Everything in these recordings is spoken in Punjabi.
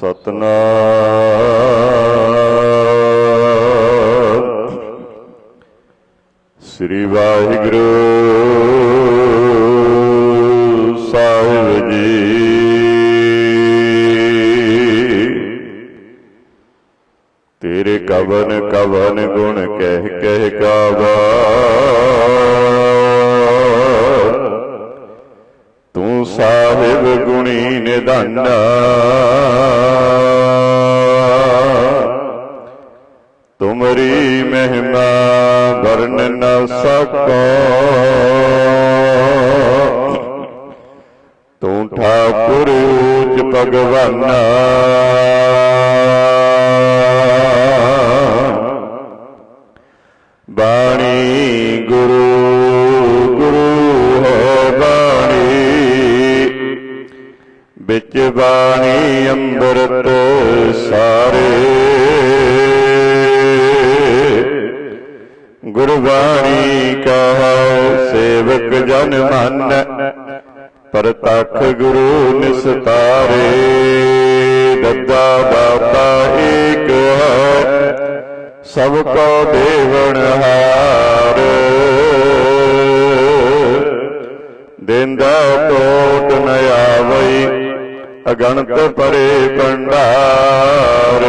ਸਤਨਾਮ। ਤੁਮਰੀ ਮਹਿਮਾ ਵਰਨ ਨ ਸਕੋ। ਤੂੰ ਠਾਕੁਰ ਉਚ ਭਗਵਾਨਾ। ਬਾਣੀ ਗੁਰੂ ਗੁਰੂ ਹੈ ਬਾਣੀ। ਵਿੱਚ ਬਾਣੀ ਅੰਮ੍ਰਿਤ ਸਾਰੇ ਗੁਰਬਾਣੀ ਕਹੋ ਸੇਵਕ ਜਨ ਮਨ, ਪ੍ਰਤੱਖ ਗੁਰੂ ਨਿਸਤਾਰੇ। ਦੱਦਾ ਬਾਬਾ ਏਕ ਹੈ, ਸਭ ਕੋ ਦੇਵਨ ਹਾਰ। ਦਿੰਦਾ ਟੋਟ ਨ ਆਵਈ, ਅਗਣਤ ਪਰੇ ਭੰਡਾਰ।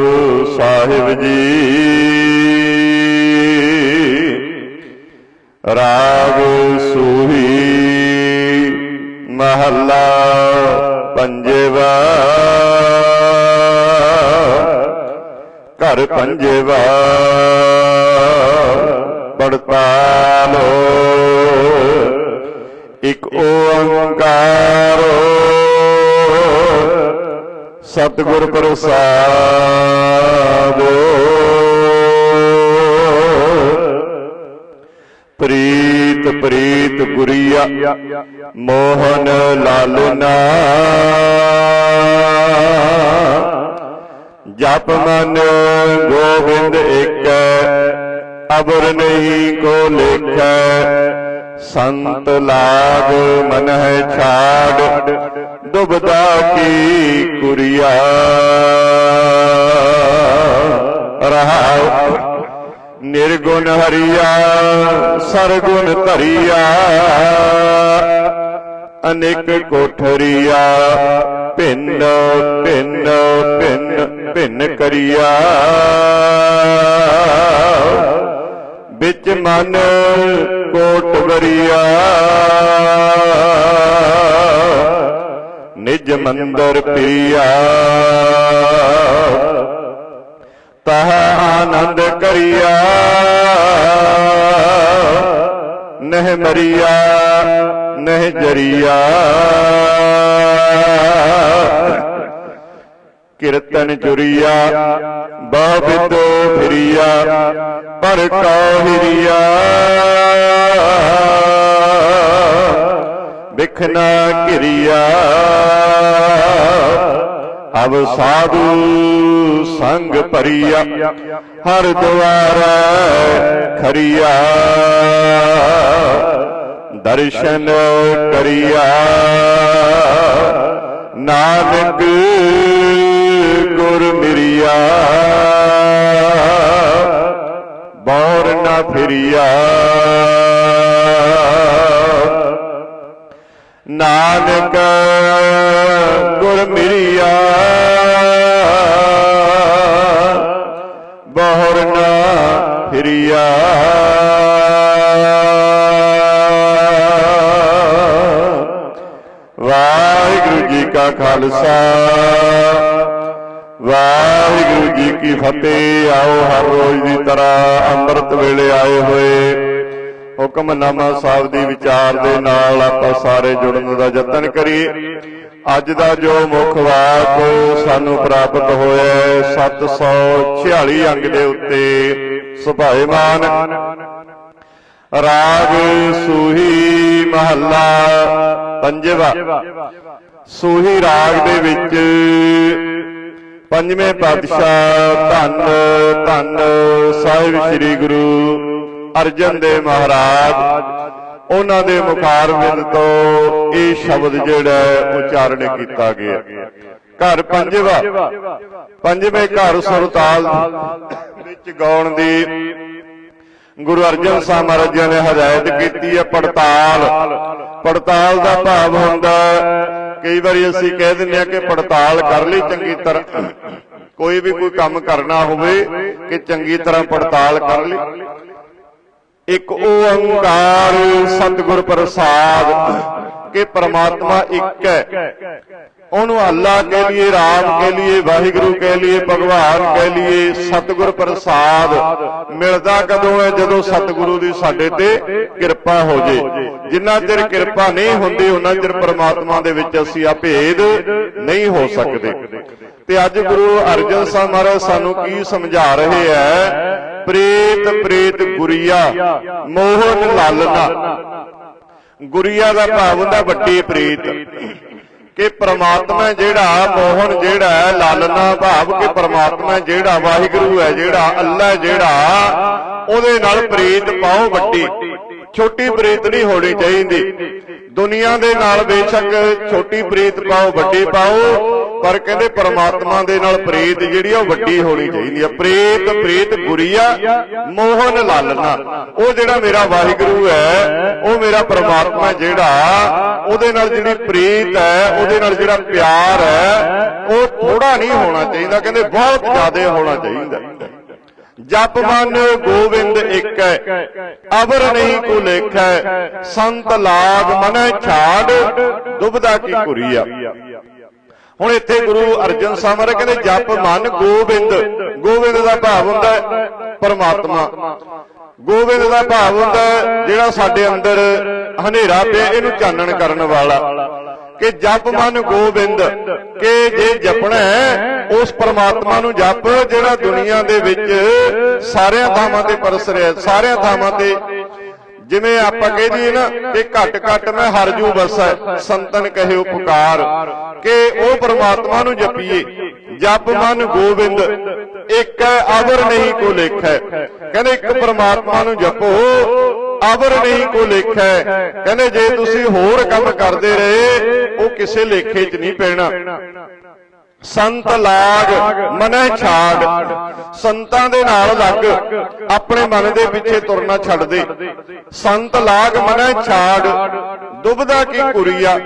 ਸਾਹਿਬ ਜੀ। ਰਾਗ ਸੂਹੀ ਮਹੱਲਾ ਪੰਜਵਾ। ਘਰ ਪੰਜਵਾ। ਪੜਤਾਲੋ ਇਕ ਓੰਕਾਰ ਸਤਿਗੁਰ ਪ੍ਰਸਾਦ। ਪ੍ਰੀਤ ਪ੍ਰੀਤ ਗੁਰੀਆ, ਮੋਹਨ ਲਾਲਨਾ ਜਪ ਮਨ ਗੋਬਿੰਦ ਇੱਕ ਅਬਰ ਨਹੀਂ ਕੋ ਲੇਖੈ। ਸੰਤ ਲਾਗ ਮਨ ਹੈ ਛਾੜ, ਦੁਬਦਾ ਕੀ ਕੁਰੀਆ। ਰਹਾਉ ਨਿਰਗੁਣ ਹਰੀਆ, ਸਰਗੁਣ ਧਰੀਆ। ਅਨੇਕ ਕੋਠਰੀਆ, ਭਿੰਨ ਭਿੰਨ ਭਿੰਨ ਭਿੰਨ ਕਰੀਆ। ਵਿੱਚ ਮਨ ਕੋਟ ਵਰੀਆ ਨਿਜ ਮੰਦਰ ਪ੍ਰਿਆ ਤਹ ਆਨੰਦ ਕਰਿਆ। ਨਹਿ ਮਰੀਆ ਨਹਿ ਜਰੀਆ। ਕੀਰਤਨ ਜੁਰੀਆ ਬਾਬਿਤ ਫਿਰੀਆ, ਪਰ ਕਾਹਿਰੀਆ। ਵਿਖਨਾ ਕਿਰਿਆ ਅਬ ਸਾਧੂ ਸੰਗ ਭਰੀਆ, ਹਰ ਦੁਆਰਾ ਖਰੀਆ। ਦਰਸ਼ਨ ਕਰੀਆ। ਨਾਨਕ ਗੁਰ ਮਿਰਿਆ। ਬੌਰ ਨਾ ਫਿਰਿਆ। ਨਾਨਕ ਗੁਰ ਮਿਰਿਆ। ਬਹੁਰ ਨਾ ਫਿਰਿਆ। ਵਾਹਿਗੁਰੂ ਜੀ ਕਾ ਖਾਲਸਾ। ਫਤਿਹ ਆਓ ਹਰ ਰੋਜ਼ ਦੀ ਤਰ੍ਹਾਂ ਅੰਮ੍ਰਿਤ ਵੇਲੇ ਆਏ ਹੋਏ। ਹੁਕਮਨਾਮਾ ਸਾਹਿਬ ਦੀ ਵਿਚਾਰ ਦੇ ਨਾਲ ਆਪਾਂ ਸਾਰੇ ਜੁੜਨ ਦਾ ਯਤਨ ਕਰੀਏ। ਅੱਜ ਦਾ ਜੋ ਮੁੱਖ ਵਾਕ ਸਾਨੂੰ ਪ੍ਰਾਪਤ ਹੋਇਆ ਹੈ, 746 ਅੰਗ ਦੇ ਉੱਤੇ। ਸੁਭਾਏਮਾਨ ਰਾਗ ਸੂਹੀ ਮਹੱਲਾ ਪੰਜਵਾ। ਸੂਹੀ ਰਾਗ ਦੇ ਵਿੱਚ ਪੰਜਵੇਂ ਪਾਤਸ਼ਾਹ ਧੰਨ ਧੰਨ ਸਾਹਿਬ ਸ੍ਰੀ ਗੁਰੂ ਅਰਜਨ ਦੇਵ ਮਹਾਰਾਜ। ਉਹਨਾਂ ਦੇ ਮੁਖਾਰਬਿੰਦ ਤੋਂ ਇਹ ਸ਼ਬਦ ਜਿਹੜਾ ਉਚਾਰਨ ਕੀਤਾ ਗਿਆ। ਘਰ ਪੰਜਵਾ। ਪੰਜਵੇਂ। ਘਰ ਸੁਰਤਾਲ ਵਿੱਚ ਗਾਉਣ ਦੀ ਗੁਰੂ ਅਰਜਨ ਸਾਹਿਬ ਮਹਾਰਾਜ ਜੀ ਨੇ ਹਦਾਇਤ ਕੀਤੀ ਹੈ ਪੜਤਾਲ। ਪੜਤਾਲ। ਦਾ ਭਾਵ ਹੁੰਦਾ ਕਈ ਵਾਰੀ ਅਸੀਂ ਕਹਿ ਦਿੰਦੇ ਆ ਕਿ ਪੜਤਾਲ ਕਰ ਲਈ ਚੰਗੀ ਤਰ੍ਹਾਂ। ਕੋਈ ਵੀ ਕੋਈ ਕੰਮ ਕਰਨਾ ਹੋਵੇ ਕਿ ਚੰਗੀ ਤਰ੍ਹਾਂ ਪੜਤਾਲ ਕਰ ਲਈ। ਇੱਕ ਓੰਕਾਰ ਸਤਿਗੁਰ ਪ੍ਰਸਾਦ ਕਿ ਪ੍ਰਮਾਤਮਾ ਇੱਕ ਹੈ। ਉਹਨੂੰ ਅੱਲਾ ਕਹਿ ਲਈਏ ਰਾਮ ਕਹਿ ਲਈਏ ਵਾਹਿਗੁਰੂ ਕਹਿ ਲਈਏ ਭਗਵਾਨ ਕਹਿ ਲਈਏ ਸਤਿਗੁਰ ਪ੍ਰਸਾਦ ਮਿਲਦਾ ਕਦੋਂ ਹੈ? ਜਦੋਂ ਸਤਿਗੁਰੂ ਦੀ ਸਾਡੇ ਤੇ ਕਿਰਪਾ ਹੋ ਜੇ। ਜਿੰਨਾ ਚਿਰ ਕਿਰਪਾ ਨਹੀਂ ਹੁੰਦੀ, ਉਹਨਾਂ ਚਿਰ ਪ੍ਰਮਾਤਮਾ ਦੇ ਵਿੱਚ ਅਸੀਂ ਆ ਭੇਦ ਨਹੀਂ ਹੋ ਸਕਦੇ। ਤੇ ਅੱਜ ਗੁਰੂ ਅਰਜਨ ਸਾਹਿਬ ਮਹਾਰਾਜ ਸਾਨੂੰ ਕੀ ਸਮਝਾ ਰਹੇ ਹੈ? ਪ੍ਰੇਤ ਪ੍ਰੇਤ ਗੁਰੀਆ, ਮੋਹਨ ਲਾਲਨਾ। ਗੁਰੀਆ ਦਾ ਭਾਵ ਹੁੰਦਾ ਵੱਡੀ ਪ੍ਰੀਤ। ਕਿ ਪ੍ਰਮਾਤਮਾ ਜਿਹੜਾ ਮੋਹਨ ਜਿਹੜਾ ਹੈ, ਲਾਲਨਾ ਭਾਵ ਕਿ ਪ੍ਰਮਾਤਮਾ ਜਿਹੜਾ ਵਾਹਿਗੁਰੂ ਹੈ ਜਿਹੜਾ ਅੱਲਾ ਜਿਹੜਾ ਉਹਦੇ ਨਾਲ ਪ੍ਰੀਤ ਪਾਓ ਵੱਡੀ। ਛੋਟੀ ਪ੍ਰੀਤ ਨਹੀਂ ਹੋਣੀ ਚਾਹੀਦੀ। ਦੁਨੀਆ ਦੇ ਨਾਲ ਬੇਸ਼ੱਕ ਛੋਟੀ ਪ੍ਰੀਤ ਪਾਓ, ਵੱਡੀ ਪਾਓ, ਪਰ ਕਹਿੰਦੇ ਪਰਮਾਤਮਾ ਦੇ ਨਾਲ ਪ੍ਰੀਤ ਜਿਹੜੀ ਆ ਉਹ ਵੱਡੀ ਹੋਣੀ ਚਾਹੀਦੀ ਆ। ਪ੍ਰੀਤ ਪ੍ਰੀਤ ਗੁਰੀਆ, ਮੋਹਨ ਲਾਲਨਾ। ਉਹ ਜਿਹੜਾ ਮੇਰਾ ਵਾਹਿਗੁਰੂ ਹੈ, ਉਹ ਮੇਰਾ ਪਰਮਾਤਮਾ ਜਿਹੜਾ, ਉਹਦੇ ਨਾਲ ਜਿਹੜੀ ਪ੍ਰੀਤ ਹੈ, ਉਹਦੇ ਨਾਲ ਜਿਹੜਾ ਪਿਆਰ ਹੈ, ਉਹ ਥੋੜਾ ਨਹੀਂ ਹੋਣਾ ਚਾਹੀਦਾ। ਕਹਿੰਦੇ ਬਹੁਤ ਜ਼ਿਆਦਾ ਹੋਣਾ ਚਾਹੀਦਾ। ਜਪ ਮਨ ਗੋਬਿੰਦ ਇੱਕ ਹੈ। ਅਵਰ ਨਹੀਂ ਕੋ ਲੇਖੈ ਸੰਤ ਲਾਗ ਮਨੈ ਛਾੜ ਦੁਬਦਾ ਕੀ ਕੁਰੀਆ। ਹੁਣ ਇੱਥੇ ਗੁਰੂ ਅਰਜਨ ਸਾਹਿਬ ਮਹਾਰਾਜ ਕਹਿੰਦੇ ਜਪ ਮਨ ਗੋਬਿੰਦ ਗੋਬਿੰਦ ਦਾ ਭਾਵ ਹੁੰਦਾ ਹੈ ਪਰਮਾਤਮਾ। ਗੋਬਿੰਦ ਦਾ ਭਾਵ ਹੁੰਦਾ ਹੈ ਜਿਹੜਾ ਸਾਡੇ ਅੰਦਰ ਹਨੇਰਾ ਪਿਆ ਇਹਨੂੰ ਚਾਨਣ ਕਰਨ ਵਾਲਾ। ਕਿ ਜਪ ਮਨ ਗੋਬਿੰਦ ਕਿ ਜੇ ਜਪਣਾ ਹੈ ਉਸ ਪਰਮਾਤਮਾ ਨੂੰ ਜਪ ਜਿਹੜਾ ਦੁਨੀਆ ਦੇ ਵਿੱਚ ਸਾਰਿਆਂ ਥਾਵਾਂ ਤੇ ਪਰਸ ਰਿਹਾ ਸਾਰਿਆਂ ਥਾਵਾਂ ਤੇ। ਜਿਵੇਂ ਆਪਾਂ ਕਹਿ ਦਈਏ ਨਾ ਕਿ ਘਟ ਘਟ ਮੈਂ ਹਰਜੂ ਵਸੈ ਸੰਤਨ ਕਹੇ ਉਪਕਾਰ ਕਿ ਉਹ ਪਰਮਾਤਮਾ ਨੂੰ ਜਪੀਏ। ਜਪ ਮਨ ਗੋਬਿੰਦ, ਇੱਕ ਹੈ ਅਵਰ ਨਹੀਂ ਕੋ ਲੇਖੈ। ਕਹਿੰਦੇ ਇੱਕ ਪਰਮਾਤਮਾ ਨੂੰ ਜਪੋ, ਅਵਰ ਨਹੀਂ ਕੋ ਲੇਖੈ। ਕਹਿੰਦੇ ਜੇ ਤੁਸੀਂ ਹੋਰ ਕੰਮ ਕਰਦੇ ਰਹੇ, ਉਹ ਕਿਸੇ ਲੇਖੇ 'ਚ ਨਹੀਂ ਪੈਣਾ। ਸੰਤ ਲਾਗ ਮਨੈ ਛਾੜ ਸੰਤਾਂ ਦੇ ਨਾਲ ਲੱਗ, ਆਪਣੇ ਮਨ ਦੇ ਪਿੱਛੇ ਤੁਰਨਾ ਛੱਡ ਦੇ। ਸੰਤ ਲਾਗ ਮਨੈ ਛਾੜ ਦੁਬਦਾ ਕੀ ਕੁਰੀਆ?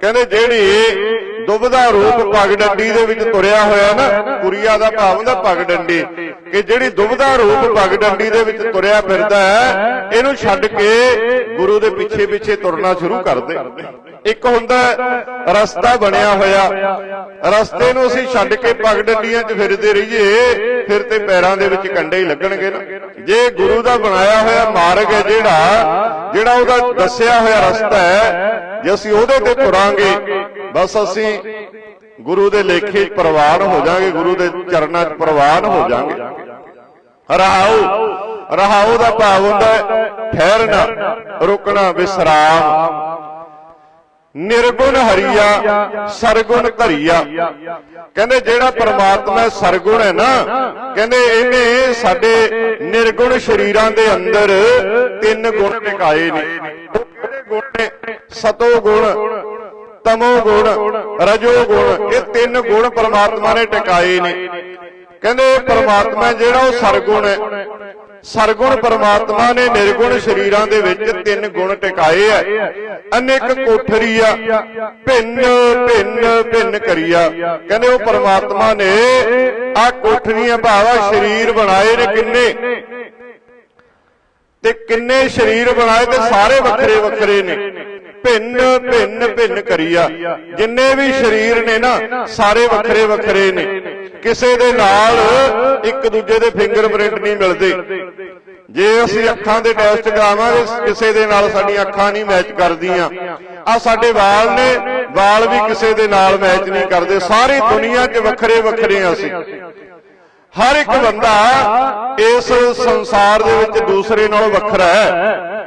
ਕਹਿੰਦੇ ਜਿਹੜੀ ਦੁਬਦਾ ਰੂਪ ਪਗ ਡੰਡੀ ਦੇ ਵਿੱਚ ਤੁਰਿਆ ਹੋਇਆ ਨਾ, ਕੁਰੀਆ ਦਾ ਭਾਵ ਹੁੰਦਾ ਪਗ ਡੰਡੀ। ਕਿ ਜਿਹੜੀ ਦੁਬਦਾ ਰੂਪ ਪਗ ਡੰਡੀ ਦੇ ਵਿੱਚ ਤੁਰਿਆ ਫਿਰਦਾ ਹੈ, ਇਹਨੂੰ ਛੱਡ ਕੇ ਗੁਰੂ ਦੇ ਪਿੱਛੇ ਪਿੱਛੇ ਤੁਰਨਾ ਸ਼ੁਰੂ ਕਰ ਦੇ। ਇੱਕ ਹੁੰਦਾ ਰਸਤਾ ਬਣਿਆ ਹੋਇਆ। ਰਸਤੇ ਨੂੰ ਅਸੀਂ ਛੱਡ ਕੇ ਪਗ ਡੰਡੀਆਂ 'ਚ ਫਿਰਦੇ ਰਹੀਏ, ਫਿਰ ਤੇ ਪੈਰਾਂ ਦੇ ਵਿੱਚ ਕੰਡੇ ਹੀ ਲੱਗਣਗੇ ਨਾ। ਜੇ ਗੁਰੂ ਦਾ ਬਣਾਇਆ ਹੋਇਆ ਮਾਰਗ ਹੈ ਜਿਹੜਾ ਜਿਹੜਾ ਉਹਦਾ ਦੱਸਿਆ ਹੋਇਆ ਰਸਤਾ ਹੈ, ਜੇ ਅਸੀਂ ਉਹਦੇ ਤੇ ਤੁਰਾਂਗੇ, ਬਸ ਅਸੀਂ ਗੁਰੂ ਦੇ ਲੇਖੇ 'ਚ ਪ੍ਰਵਾਨ ਹੋ ਜਾਾਂਗੇ, ਗੁਰੂ ਦੇ ਚਰਨਾਂ 'ਚ ਪ੍ਰਵਾਨ ਹੋ ਜਾਾਂਗੇ। ਰਹਾਉ ਰਹਾਉ ਦਾ ਭਾਵ ਹੁੰਦਾ ਠਹਿਰਨਾ, ਰੁਕਣਾ, ਵਿਸਰਾਮ। ਨਿਰਗੁਣ ਹਰੀਆ, ਸਰਗੁਣ ਧਰੀਆ। ਕਹਿੰਦੇ ਜਿਹੜਾ ਪਰਮਾਤਮਾ ਸਰਗੁਣ ਹੈ ਨਾ, ਕਹਿੰਦੇ ਇਹਨੇ ਸਾਡੇ ਨਿਰਗੁਣ ਸ਼ਰੀਰਾਂ ਦੇ ਅੰਦਰ ਤਿੰਨ ਗੁਣ ਟਿਕਾਏ ਨੇ। ਕਿਹੜੇ ਗੁਣ ਨੇ? ਸਤੋ ਗੁਣ, ਤਮੋ ਗੁਣ, ਰਜੋ ਗੁਣ, ਇਹ ਤਿੰਨ ਗੁਣ ਪਰਮਾਤਮਾ ਨੇ ਟਿਕਾਏ ਨੇ। ਕਹਿੰਦੇ ਪਰਮਾਤਮਾ ਜਿਹੜਾ ਉਹ ਸਰਗੁਣ ਹੈ। ਸਰਗੁਣ ਪਰਮਾਤਮਾ ਨੇ ਨਿਰਗੁਣ ਸ਼ਰੀਰਾਂ ਦੇ ਵਿੱਚ ਤਿੰਨ ਗੁਣ ਟਿਕਾਏ ਐ ਅਨੇਕ ਕੋਠਰੀਆ ਭਿੰਨ ਭਿੰਨ ਭਿੰਨ ਕਰੀਆ। ਕਹਿੰਦੇ ਉਹ ਪਰਮਾਤਮਾ ਨੇ ਆ ਕੋਠਰੀਆਂ ਭਾਵਾ ਸ਼ਰੀਰ ਬਣਾਏ ਨੇ ਕਿੰਨੇ? ਤੇ ਕਿੰਨੇ ਸ਼ਰੀਰ ਬਣਾਏ ਤੇ ਸਾਰੇ ਵੱਖਰੇ ਵੱਖਰੇ ਨੇ। ਭਿੰਨ ਭਿੰਨ ਭਿੰਨ ਕਰੀਆ। ਜਿੰਨੇ ਵੀ ਸ਼ਰੀਰ ਨੇ ਨਾ, ਸਾਰੇ ਵੱਖਰੇ ਵੱਖਰੇ ਨੇ। ਕਿਸੇ ਦੇ ਨਾਲ ਇੱਕ ਦੂਜੇ ਦੇ ਫਿੰਗਰਪ੍ਰਿੰਟ ਨਹੀਂ ਮਿਲਦੇ। ਜੇ ਅਸੀਂ ਅੱਖਾਂ ਦੇ ਟੈਸਟ ਕਰਾਵਾਂਗੇ, ਕਿਸੇ ਦੇ ਨਾਲ ਸਾਡੀਆਂ ਅੱਖਾਂ ਨਹੀਂ ਮੈਚ ਕਰਦੀਆਂ। ਆ ਸਾਡੇ ਵਾਲ ਨੇ, ਵਾਲ ਵੀ ਕਿਸੇ ਦੇ ਨਾਲ ਮੈਚ ਨਹੀਂ ਕਰਦੇ। ਸਾਰੀ ਦੁਨੀਆ 'ਚ ਵੱਖਰੇ ਵੱਖਰੇ ਹਾਂ ਅਸੀਂ। ਹਰ ਇੱਕ ਬੰਦਾ ਇਸ ਸੰਸਾਰ ਦੇ ਵਿੱਚ ਦੂਸਰੇ ਨਾਲੋਂ ਵੱਖਰਾ ਹੈ।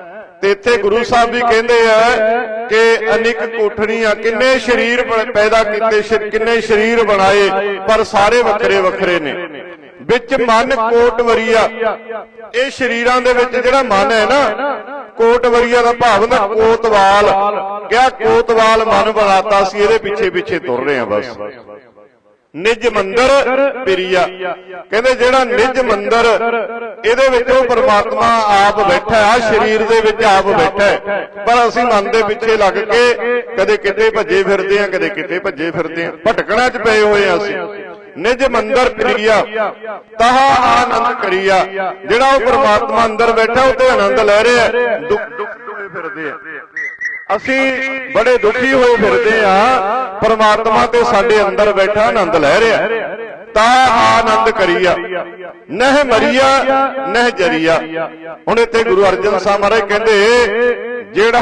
ਤੇ ਇੱਥੇ ਗੁਰੂ ਸਾਹਿਬ ਵੀ ਕਹਿੰਦੇ ਆ ਕਿ ਅਨੇਕ ਕੋਠੜੀਆਂ ਕਿੰਨੇ ਸਰੀਰ ਪੈਦਾ ਕੀਤੇ ਕਿੰਨੇ ਸਰੀਰ ਬਣਾਏ, ਪਰ ਸਾਰੇ ਵੱਖਰੇ ਵੱਖਰੇ ਨੇ। ਵਿੱਚ ਮਨ ਕੋਟਵਰੀਆ। ਇਹ ਸਰੀਰਾਂ ਦੇ ਵਿੱਚ ਜਿਹੜਾ ਮਨ ਹੈ ਨਾ, ਕੋਟਵਰੀਆ ਦਾ ਭਾਵ ਹੁੰਦਾ ਕੋਤਵਾਲ। ਕਿਆ ਕੋਤਵਾਲ ਮਨ ਬਣਾਤਾ ਸੀ, ਇਹਦੇ ਪਿੱਛੇ ਪਿੱਛੇ ਤੁਰ ਰਹੇ ਆ ਬਸ। ਨਿਜ ਮੰਦਰ ਪਿਰੀਆ। ਕਹਿੰਦੇ ਜਿਹੜਾ ਨਿਜ ਮੰਦਰ ਇਹਦੇ ਵਿੱਚ ਉਹ ਪ੍ਰਮਾਤਮਾ ਆਪ ਬੈਠਾ ਆ ਸਰੀਰ ਦੇ ਵਿੱਚ ਆਪ ਬੈਠਾ ਪਰ ਅਸੀਂ ਮਨ ਦੇ ਪਿੱਛੇ ਲੱਗ ਕੇ ਕਦੇ ਕਿਤੇ ਭੱਜੇ ਫਿਰਦੇ ਆ ਕਦੇ ਕਿਤੇ ਭੱਜੇ ਫਿਰਦੇ ਆ ਭਟਕਣਾ 'ਚ ਪਏ ਹੋਏ ਆ ਅਸੀਂ। ਨਿਜ ਮੰਦਰ ਕਰੀਆ, ਤਹਾ ਆਨੰਦ ਕਰੀਆ। ਜਿਹੜਾ ਉਹ ਪਰਮਾਤਮਾ ਅੰਦਰ ਬੈਠਾ, ਉਹ ਤੇ ਆਨੰਦ ਲੈ ਰਿਹਾ ਦੁੱਖ ਹੋਏ ਫਿਰਦੇ ਆ ਅਸੀਂ ਬੜੇ ਦੁਖੀ ਹੋਏ ਫਿਰਦੇ ਆ ਪਰਮਾਤਮਾ ਤੇ ਸਾਡੇ ਅੰਦਰ ਬੈਠਾ, ਆਨੰਦ ਲੈ ਰਿਹਾ ਤਾ ਆਨੰਦ ਕਰੀਆ। ਨਹਿ ਮਰੀਆ, ਨਹਿ ਜਰੀਆ। ਹੁਣ ਇੱਥੇ ਗੁਰੂ ਅਰਜਨ ਸਾਹਿਬ ਮਹਾਰਾਜ ਕਹਿੰਦੇ, ਜਿਹੜਾ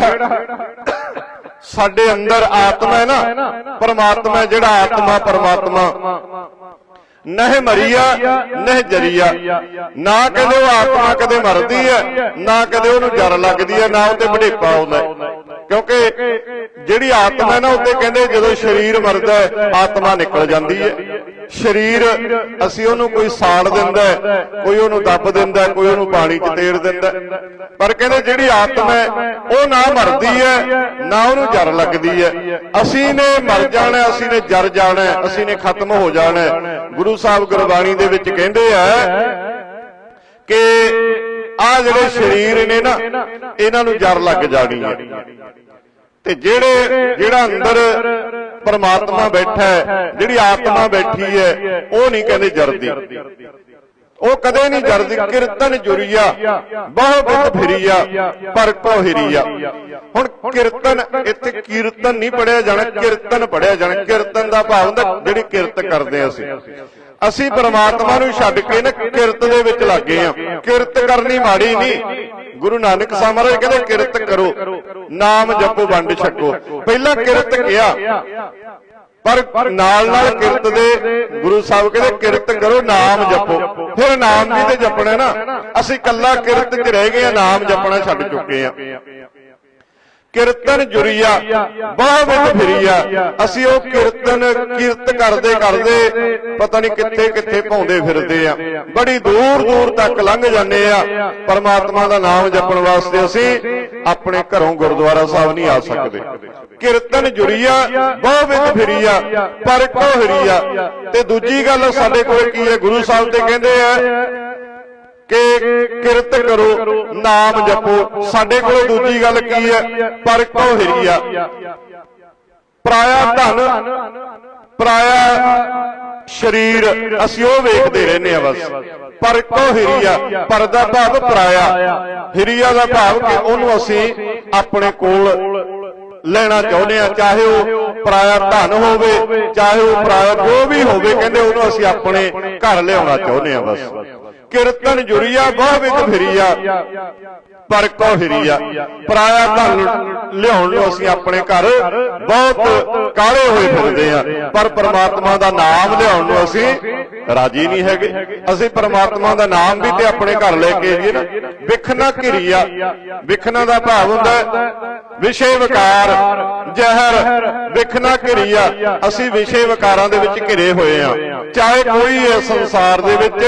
ਸਾਡੇ ਅੰਦਰ ਆਤਮਾ ਹੈ ਨਾ, ਪਰਮਾਤਮਾ ਜਿਹੜਾ ਆਤਮਾ ਪਰਮਾਤਮਾ। ਨਹਿ ਮਰੀਆ, ਨਹਿ ਜਰੀਆ। ਨਾ ਕਦੇ ਉਹ ਆਤਮਾ ਕਦੇ ਮਰਦੀ ਹੈ, ਨਾ ਕਦੇ ਉਹਨੂੰ ਜਰ ਲੱਗਦੀ ਹੈ, ਨਾ ਉਹਤੇ ਬੜੇਪਾ ਆਉਂਦਾ ਕਿਉਂਕਿ ਜਿਹੜੀ ਆਤਮਾ ਹੈ ਨਾ, ਉੱਤੇ ਕਹਿੰਦੇ ਜਦੋਂ ਸਰੀਰ ਮਰਦਾ ਹੈ, ਆਤਮਾ ਨਿਕਲ ਜਾਂਦੀ ਹੈ। ਸਰੀਰ, ਅਸੀਂ ਉਹਨੂੰ ਕੋਈ ਸਾੜ ਦਿੰਦਾ ਕੋਈ ਉਹਨੂੰ ਦੱਬ ਦਿੰਦਾ ਕੋਈ ਉਹਨੂੰ ਪਾਣੀ 'ਚ ਤੇੜ ਦਿੰਦਾ ਪਰ ਕਹਿੰਦੇ ਜਿਹੜੀ ਆਤਮਾ ਹੈ, ਉਹ ਨਾ ਮਰਦੀ ਹੈ, ਨਾ ਉਹਨੂੰ ਜਰ ਲੱਗਦੀ ਹੈ। ਅਸੀਂ ਨੇ ਮਰ ਜਾਣਾ ਅਸੀਂ ਨੇ ਜਰ ਜਾਣਾ ਅਸੀਂ ਨੇ ਖਤਮ ਹੋ ਜਾਣਾ ਗੁਰੂ ਸਾਹਿਬ ਗੁਰਬਾਣੀ ਦੇ ਵਿੱਚ ਕਹਿੰਦੇ ਆ ਕਿ ਆ ਜਿਹੜੇ ਸਰੀਰ ਨੇ ਨਾ, ਇਹਨਾਂ ਨੂੰ ਜਰ ਲੱਗ ਜਾਣੀ ਹੈ। ਤੇ ਜਿਹੜੇ ਜਿਹੜਾ ਅੰਦਰ ਪਰਮਾਤਮਾ ਬੈਠਾ ਹੈ, ਜਿਹੜੀ ਆਤਮਾ ਬੈਠੀ ਹੈ, ਉਹ ਨਹੀਂ ਕਹਿੰਦੇ ਜਰਦੀ। ਉਹ ਕਦੇ ਨਹੀਂ ਜਰਦੀ, ਕੀਰਤਨ ਜੁਰੀਆ, ਬਹੁ ਬਿਤ ਫਿਰੀਆ, ਪਰ ਕੋ ਹਿਰੀਆ। ਹੁਣ ਕੀਰਤਨ, ਇੱਥੇ ਕੀਰਤਨ ਨਹੀਂ ਪੜਿਆ ਜਾਣਾ, ਕੀਰਤਨ ਪੜਿਆ ਜਾਣਾ। ਕੀਰਤਨ ਦਾ ਭਾਵ ਹੁੰਦਾ ਜਿਹੜੀ ਕਿਰਤ ਕਰਦੇ ਹਾਂ ਅਸੀਂ। ਅਸੀਂ ਪਰਮਾਤਮਾ ਨੂੰ ਛੱਡ ਕੇ ਨਾ ਕਿਰਤ ਦੇ ਵਿੱਚ ਲੱਗੇ ਆ। ਕਿਰਤ ਕਰਨੀ ਮਾੜੀ ਨਹੀਂ। ਗੁਰੂ ਨਾਨਕ ਸਾਹਿਬ ਮਹਾਰਾਜ ਕਹਿੰਦੇ, ਕਿਰਤ ਕਰੋ। ਨਾਮ ਜਪੋ, ਵੰਡ ਛਕੋ। ਪਹਿਲਾਂ ਕਿਰਤ ਕਿਹਾ ਪਰ ਨਾਲ ਨਾਲ ਕਿਰਤ ਦੇ ਗੁਰੂ ਸਾਹਿਬ ਕਹਿੰਦੇ, ਕਿਰਤ ਕਰੋ, ਨਾਮ ਜਪੋ। ਫਿਰ ਨਾਮ ਵੀ ਤੇ ਜਪਣਾ ਨਾ। ਅਸੀਂ ਕੱਲਾ ਕਿਰਤ 'ਚ ਰਹਿ ਗਏ ਆ, ਨਾਮ ਜਪਣਾ ਛੱਡ ਚੁੱਕੇ ਆ। ਕੀਰਤਨ ਜੁਰੀਆ, ਬਾਹ ਵਿੱਚ ਫਿਰੀਆ। ਅਸੀਂ ਉਹ ਕੀਰਤਨ ਕੀਰਤ ਕਰਦੇ ਕਰਦੇ ਪਤਾ ਨਹੀਂ ਕਿੱਥੇ ਕਿੱਥੇ ਭੌਂਦੇ ਫਿਰਦੇ ਆ। ਬੜੀ ਦੂਰ ਦੂਰ ਤੱਕ ਲੰਘ ਜਾਂਦੇ ਆ। ਪਰਮਾਤਮਾ ਦਾ ਨਾਮ ਜਪਣ ਵਾਸਤੇ ਅਸੀਂ ਆਪਣੇ ਘਰੋਂ ਗੁਰਦੁਆਰਾ ਸਾਹਿਬ ਨਹੀਂ ਆ ਸਕਦੇ। ਕੀਰਤਨ ਜੁਰੀਆ, ਬਾਹ ਵਿੱਚ ਫਿਰੀਆ, ਪਰ ਕੋ ਹਰੀਆ ਤੇ ਦੂਜੀ ਗੱਲ ਸਾਡੇ ਕੋਲ ਕੀ ਹੈ? ਗੁਰੂ ਸਾਹਿਬ ਤੇ ਕਹਿੰਦੇ ਆ ਕਿ ਕਿਰਤ ਕਰੋ, ਨਾਮ ਜਪੋ। ਸਾਡੇ ਕੋਲ ਦੂਜੀ ਗੱਲ ਕੀ ਹੈ? ਪਰ ਕੋ ਹਿਰੀਆ ਪਰਾਇਆ ਧਨ, ਪਰਾਇਆ ਸਰੀਰ, ਅਸੀਂ ਉਹ ਵੇਖਦੇ ਰਹਿੰਦੇ ਆ ਬਸ। ਪਰ ਕੋ ਹਿਰੀਆ ਪਰ ਦਾ ਭਾਵ ਪਰਾਇਆ। ਹਿਰੀਆ ਦਾ ਭਾਵ ਕਿ ਉਹਨੂੰ ਅਸੀਂ ਆਪਣੇ ਕੋਲ ਲੈਣਾ ਚਾਹੁੰਦੇ ਆ ਚਾਹੇ ਉਹ ਪਰਾਇਆ ਧਨ ਹੋਵੇ, ਚਾਹੇ ਉਹ ਪਰਾਇਆ ਜੋ ਵੀ ਹੋਵੇ, ਕਹਿੰਦੇ ਉਹਨੂੰ ਅਸੀਂ ਆਪਣੇ ਘਰ ਲਿਆਉਣਾ ਚਾਹੁੰਦੇ ਆ ਬਸ। ਕੀਰਤਨ ਜੁਰੀਆ ਬਹੁ ਵਿੱਚ ਫਿਰੀਆ। ਪਰ ਕੋ ਹਿਰੀਆ ਪਰਾਇਆ ਧਨ ਲਿਆਉਣ ਨੂੰ ਅਸੀਂ ਆਪਣੇ ਘਰ ਬਹੁਤ ਕਾਲੇ ਹੋਏ ਫਿਰਦੇ ਆ ਪਰ ਪ੍ਰਮਾਤਮਾ ਦਾ ਨਾਮ ਲਿਆਉਣ ਨੂੰ ਅਸੀਂ ਰਾਜੀ ਨਹੀਂ ਹੈਗੇ। ਅਸੀਂ ਪਰਮਾਤਮਾ ਦਾ ਨਾਮ ਵੀ ਤੇ ਆਪਣੇ ਘਰ ਲੈ ਕੇ ਆਈਏ ਨਾ। ਵਿਖਣਾ ਘਿਰੀਆ। ਵਿਖਣਾ ਦਾ ਭਾਵ ਹੁੰਦਾ ਵਿਸ਼ੇ ਵਿਕਾਰ, ਜ਼ਹਿਰ ਵਿਖਣਾ ਘਿਰੀਆ। ਅਸੀਂ ਵਿਸ਼ੇ ਵਿਕਾਰਾਂ ਦੇ ਵਿੱਚ ਘਿਰੇ ਹੋਏ ਆ ਚਾਹੇ ਕੋਈ ਹੈ ਸੰਸਾਰ ਦੇ ਵਿੱਚ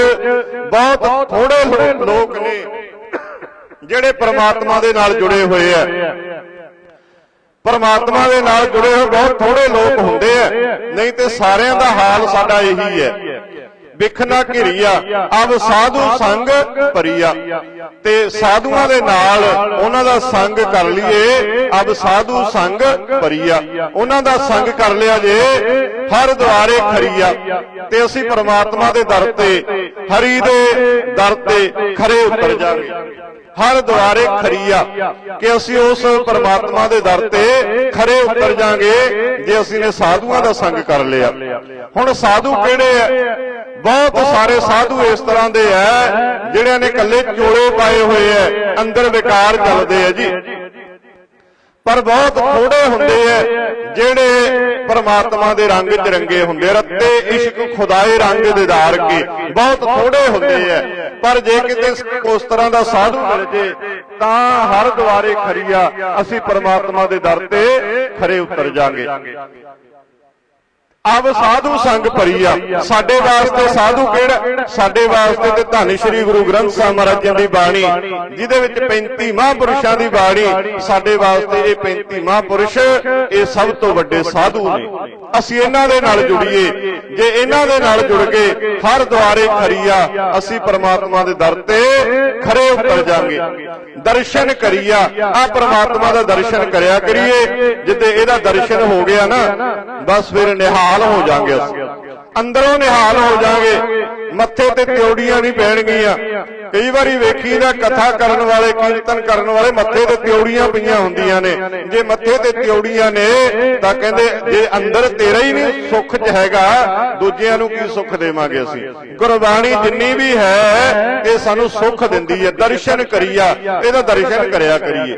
ਬਹੁਤ ਥੋੜੇ ਲੋਕ ਨੇ ਜਿਹੜੇ ਪ੍ਰਮਾਤਮਾ ਦੇ ਨਾਲ ਜੁੜੇ ਹੋਏ ਆ। ਪਰਮਾਤਮਾ ਦੇ ਨਾਲ ਜੁੜੇ ਹੋਏ ਬਹੁਤ ਥੋੜੇ ਲੋਕ ਹੁੰਦੇ ਆ। ਨਹੀਂ ਤੇ ਸਾਰਿਆਂ ਦਾ ਹਾਲ ਸਾਡਾ ਇਹੀ ਹੈ। ਵਿਖਣਾ ਘਿਰੀਆ ਅਬ ਸਾਧੂ ਸੰਗ ਭਰੀਆ। ਤੇ ਸਾਧੂਆਂ ਦੇ ਨਾਲ ਉਹਨਾਂ ਦਾ ਸੰਗ ਕਰ ਲਈਏ ਅਬ ਸਾਧੂ ਸੰਗ ਭਰੀਆ। ਉਹਨਾਂ ਦਾ ਸੰਗ ਕਰ ਲਿਆ ਜੇ, ਹਰ ਦੁਆਰੇ ਖਰੀਆ। ਤੇ ਅਸੀਂ ਪਰਮਾਤਮਾ ਦੇ ਦਰ ਤੇ, ਹਰੀ ਦੇ ਦਰ ਤੇ ਖਰੇ ਉਤਰ ਜਾਵਾਂਗੇ ਹਰ ਦੁਆਰੇ ਖਰੀਆ ਕਿ ਅਸੀਂ ਉਸ ਪਰਮਾਤਮਾ ਦੇ ਦਰ ਤੇ ਖਰੇ ਉਤਰ ਜਾਾਂਗੇ ਜੇ ਅਸੀਂ ਨੇ ਸਾਧੂਆਂ ਦਾ ਸੰਗ ਕਰ ਲਿਆ। ਹੁਣ ਸਾਧੂ ਕਿਹੜੇ ਆ? ਬਹੁਤ ਸਾਰੇ ਸਾਧੂ ਇਸ ਤਰ੍ਹਾਂ ਦੇ ਆ, ਜਿਹੜਿਆਂ ਨੇ ਇਕੱਲੇ ਚੋਲੇ ਪਾਏ ਹੋਏ ਆ, ਅੰਦਰ ਵਿਕਾਰ ਚੱਲਦੇ ਆ ਜੀ। ਪਰ ਬਹੁਤ ਥੋੜੇ ਹੁੰਦੇ ਐ ਜਿਹੜੇ ਪਰਮਾਤਮਾ ਦੇ ਰੰਗ 'ਚ ਰੰਗੇ ਹੁੰਦੇ। ਰੱਤੇ ਇਸ਼ਕ ਖੁਦਾਏ ਰੰਗ ਦੇਦਾਰ ਕੇ ਬਹੁਤ ਥੋੜੇ ਹੁੰਦੇ ਐ ਪਰ ਜੇ ਕਿਤੇ ਉਸ ਤਰ੍ਹਾਂ ਦਾ ਸਾਧੂ ਮਿਲ ਜੇ ਤਾਂ ਹਰ ਦੁਆਰੇ ਖਰੀਆ ਅਸੀਂ ਪਰਮਾਤਮਾ ਦੇ ਦਰ ਤੇ ਖਰੇ ਉਤਰ ਜਾਾਂਗੇ। ਅਬ ਸਾਧੂ ਸੰਗ ਭਰੀਆ। ਸਾਡੇ ਵਾਸਤੇ ਸਾਧੂ ਕਿਹੜਾ? ਸਾਡੇ ਵਾਸਤੇ ਤੇ ਧੰਨ ਸ਼੍ਰੀ ਗੁਰੂ ਗ੍ਰੰਥ ਸਾਹਿਬ ਮਹਾਰਾਜਾਂ ਦੀ ਬਾਣੀ ਜਿਹਦੇ ਵਿੱਚ 35 ਮਹਾਂਪੁਰਸ਼ਾਂ ਦੀ ਬਾਣੀ ਸਾਡੇ ਵਾਸਤੇ ਇਹ 35 ਮਹਾਂਪੁਰਸ਼ ਇਹ ਸਭ ਤੋਂ ਵੱਡੇ ਸਾਧੂ ਨੇ। ਅਸੀਂ ਇਹਨਾਂ ਦੇ ਨਾਲ ਜੁੜੀਏ। ਜੇ ਇਹਨਾਂ ਦੇ ਨਾਲ ਜੁੜ ਕੇ ਹਰ ਦੁਆਰੇ ਖਰੀਆ ਅਸੀਂ ਪਰਮਾਤਮਾ ਦੇ ਦਰ ਤੇ ਖਰੇ ਉਤਰ ਜਾਾਂਗੇ ਦਰਸ਼ਨ ਕਰੀਆ। ਆ ਪਰਮਾਤਮਾ ਦਾ ਦਰਸ਼ਨ ਕਰਿਆ ਕਰੀਏ। ਜਿੱਦੇ ਇਹਦਾ ਦਰਸ਼ਨ ਹੋ ਗਿਆ ਨਾ, ਬਸ ਫਿਰ ਨਿਹਾਲ ਹੋ ਜਾਾਂਗੇ ਅੰਦਰੋਂ ਨਿਹਾਲ ਹੋ ਜਾਾਂਗੇ। ਮੱਥੇ ਤੇ ਤਿਉੜੀਆਂ ਨਹੀਂ ਪੈਣਗੀਆਂ। ਕਈ ਵਾਰੀ ਵੇਖੀ ਵੇਖੀਦਾ ਕਥਾ ਕਰਨ ਵਾਲੇ, ਕੀਰਤਨ ਕਰਨ ਵਾਲੇ ਮੱਥੇ ਤੇ ਤਿਉੜੀਆਂ ਪਈਆਂ ਹੁੰਦੀਆਂ ਨੇ। ਜੇ ਮੱਥੇ ਤੇ ਤਿਉੜੀਆਂ ਨੇ, ਤਾਂ ਕਹਿੰਦੇ, ਜੇ ਅੰਦਰ ਤੇਰਾ ਹੀ ਨਹੀਂ ਸੁੱਖ ਚ ਹੈਗਾ, ਦੂਜਿਆਂ ਨੂੰ ਕੀ ਸੁੱਖ ਦੇਵਾਂਗੇ ਅਸੀਂ? ਗੁਰਬਾਣੀ ਜਿੰਨੀ ਵੀ ਹੈ, ਇਹ ਸਾਨੂੰ ਸੁੱਖ ਦਿੰਦੀ ਹੈ। ਦਰਸ਼ਨ ਕਰੀਆ, ਇਹਦਾ ਦਰਸ਼ਨ ਕਰਿਆ ਕਰੀਏ।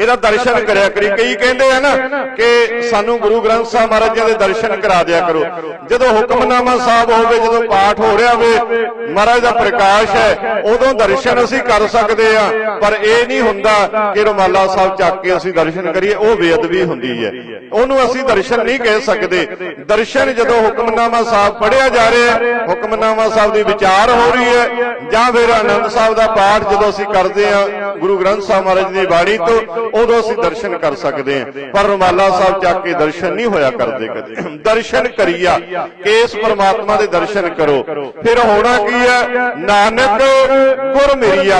ਇਹਦਾ ਦਰਸ਼ਨ ਕਰਿਆ ਕਰੀ। ਕਈ ਕਹਿੰਦੇ ਆ ਨਾ ਕਿ ਸਾਨੂੰ ਗੁਰੂ ਗ੍ਰੰਥ ਸਾਹਿਬ ਮਹਾਰਾਜ ਜੀ ਦੇ ਦਰਸ਼ਨ ਕਰਾ ਦਿਆ ਕਰੋ। ਜਦੋਂ ਹੁਕਮਨਾਮਾ ਸਾਹਿਬ ਹੋਵੇ ਜਦੋਂ ਪਾਠ ਹੋ ਰਿਹਾ ਹੋਵੇ ਮਹਾਰਾਜ ਦਾ ਪ੍ਰਕਾਸ਼ ਹੈ ਉਦੋਂ ਦਰਸ਼ਨ ਅਸੀਂ ਕਰ ਸਕਦੇ ਆ ਪਰ ਇਹ ਨਹੀਂ ਹੁੰਦਾ ਕਿ ਰੁਮਾਲਾ ਸਾਹਿਬ ਚੱਕ ਕੇ ਅਸੀਂ ਦਰਸ਼ਨ ਕਰੀਏ ਉਹ ਬੇਅਦਬੀ ਹੁੰਦੀ ਹੈ। ਉਹਨੂੰ ਅਸੀਂ ਦਰਸ਼ਨ ਨਹੀਂ ਕਹਿ ਸਕਦੇ। ਦਰਸ਼ਨ ਜਦੋਂ ਹੁਕਮਨਾਮਾ ਸਾਹਿਬ ਪੜਿਆ ਜਾ ਰਿਹਾ ਹੈ ਹੁਕਮਨਾਮਾ ਸਾਹਿਬ ਦੀ ਵਿਚਾਰ ਹੋ ਰਹੀ ਹੈ। ਜਾਂ ਫਿਰ ਆਨੰਦ ਸਾਹਿਬ ਦਾ ਪਾਠ ਜਦੋਂ ਅਸੀਂ ਕਰਦੇ ਆ ਗੁਰੂ ਗ੍ਰੰਥ ਸਾਹਿਬ ਮਹਾਰਾਜ ਦੀ ਬਾਣੀ ਤੋਂ ਉਦੋਂ ਅਸੀਂ ਦਰਸ਼ਨ ਕਰ ਸਕਦੇ ਹਾਂ। ਪਰ ਰੁਮਾਲਾ ਸਾਹਿਬ ਚੱਕ ਕੇ ਦਰਸ਼ਨ ਨਹੀਂ ਹੋਇਆ ਕਰਦੇ ਕਦੇ। ਦਰਸ਼ਨ ਕਰੀਆ, ਕਿ ਇਸ ਪਰਮਾਤਮਾ ਦੇ ਦਰਸ਼ਨ ਕਰੋ। ਫਿਰ ਹੋਣਾ ਕੀ ਹੈ? ਨਾਨਕ ਗੁਰ ਮੇਰੀਆ।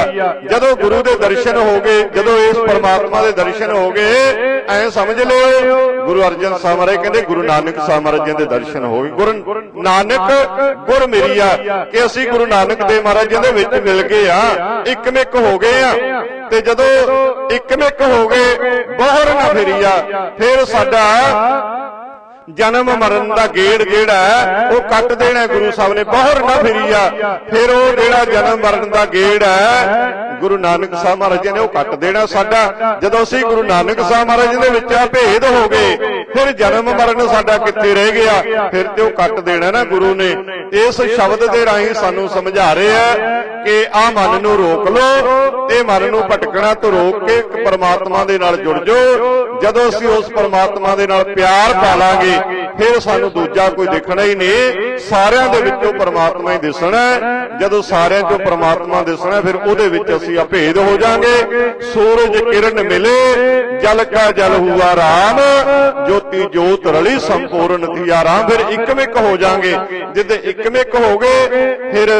ਜਦੋਂ ਗੁਰੂ ਦੇ ਦਰਸ਼ਨ ਹੋ ਗਏ, ਜਦੋਂ ਇਸ ਪਰਮਾਤਮਾ ਦੇ ਦਰਸ਼ਨ ਹੋ ਗਏ ਐ ਸਮਝ ਲਿਓ ਗੁਰੂ ਅਰਜਨ ਸਾਹਿਬ ਮਹਾਰਾਜ ਕਹਿੰਦੇ, ਗੁਰੂ ਨਾਨਕ ਸਾਹਿਬ ਮਹਾਰਾਜ ਜੀ ਦੇ ਦਰਸ਼ਨ ਹੋ ਗਏ ਗੁਰੂ ਨਾਨਕ, ਗੁਰ ਮੇਰੀਆ ਕਿ ਅਸੀਂ ਗੁਰੂ ਨਾਨਕ ਦੇਵ ਮਹਾਰਾਜ ਜੀ ਦੇ ਵਿੱਚ ਮਿਲ ਗਏ ਆ। ਇੱਕਮਿਕ ਹੋ ਗਏ ਆ। ਤੇ ਜਦੋਂ ਇੱਕਮਿਕ ਹੋ ਗਏ, ਬਾਹਰ ਨਾ ਫਿਰੀਆ ਫਿਰ ਸਾਡਾ ਜਨਮ ਮਰਨ ਦਾ ਗੇੜ ਜਿਹੜਾ ਹੈ, ਉਹ ਕੱਟ ਦੇਣਾ ਗੁਰੂ ਸਾਹਿਬ ਨੇ ਬਾਹਰ ਨਾ ਫਿਰੀ ਆ। ਫਿਰ ਉਹ ਜਿਹੜਾ ਜਨਮ ਮਰਨ ਦਾ ਗੇੜ ਹੈ ਗੁਰੂ ਨਾਨਕ ਸਾਹਿਬ ਮਹਾਰਾਜ ਜੀ ਨੇ ਉਹ ਕੱਟ ਦੇਣਾ ਸਾਡਾ। ਜਦੋਂ ਅਸੀਂ ਗੁਰੂ ਨਾਨਕ ਸਾਹਿਬ ਮਹਾਰਾਜ ਜੀ ਦੇ ਵਿੱਚ ਆ ਭੇਦ ਹੋ ਗਏ ਫਿਰ ਜਨਮ ਮਰਨ ਸਾਡਾ ਕਿੱਥੇ ਰਹਿ ਗਿਆ? ਫਿਰ ਤੇ ਉਹ ਕੱਟ ਦੇਣਾ ਨਾ ਗੁਰੂ ਨੇ। ਇਸ ਸ਼ਬਦ ਦੇ ਰਾਹੀਂ ਸਾਨੂੰ ਸਮਝਾ ਰਹੇ ਆ ਕਿ ਆ ਮਨ ਨੂੰ ਰੋਕ ਲਓ ਤੇ ਮਨ ਨੂੰ ਭਟਕਣਾ ਤੋਂ ਰੋਕ ਕੇ ਇੱਕ ਪਰਮਾਤਮਾ ਦੇ ਨਾਲ ਜੁੜ ਜਾਓ। ਜਦੋਂ ਅਸੀਂ ਉਸ ਪਰਮਾਤਮਾ ਦੇ ਨਾਲ ਪਿਆਰ ਪਾ ਲਾਂਗੇ ਫਿਰ ਸਾਨੂੰ ਦੂਜਾ ਕੋਈ ਦੇਖਣਾ ਹੀ ਨਹੀਂ। ਸਾਰਿਆਂ ਦੇ ਵਿੱਚੋਂ ਪਰਮਾਤਮਾ ਹੀ ਦਿਸਣਾ ਜਦੋਂ ਸਾਰਿਆਂ ਚੋਂ ਪਰਮਾਤਮਾ ਦਿਸਣਾ ਫਿਰ ਉਹਦੇ ਵਿੱਚ ਅਸੀਂ ਅਭੇਦ ਹੋ ਜਾਾਂਗੇ ਸੂਰਜ ਕਿਰਨ ਮਿਲੇ, ਜਲ ਕਾ ਜਲ ਹੁਆ ਰਾਮ। ਜੋਤੀ ਜੋਤ ਰਲੀ ਸੰਪੂਰਨ ਥੀਆ ਰਾਮ ਫਿਰ ਇੱਕਮਿਕ ਹੋ ਜਾਾਂਗੇ ਜਿੱਦੇ ਇੱਕਮਿਕ ਹੋ ਗਏ, ਫਿਰ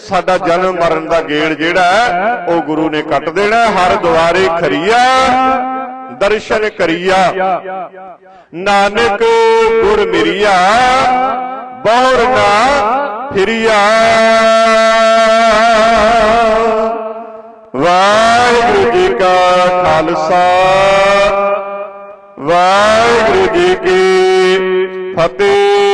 ਸਾਡਾ ਜਨਮ ਮਰਨ ਦਾ ਗੇੜ ਜਿਹੜਾ ਹੈ, ਉਹ ਗੁਰੂ ਨੇ ਕੱਟ ਦੇਣਾ ਹਰ ਦੁਆਰੇ ਖਰੀਆ। ਦਰਸ਼ਨ ਕਰੀਆ। ਨਾਨਕ ਗੁਰ ਮਿਰਿਆ, ਬਹੁਰ ਨਾ ਫਿਰਿਆ। ਵਾਹਿਗੁਰੂ ਜੀ ਕਾ ਖਾਲਸਾ, ਵਾਹਿਗੁਰੂ ਜੀ ਕੀ ਫਤਿਹ।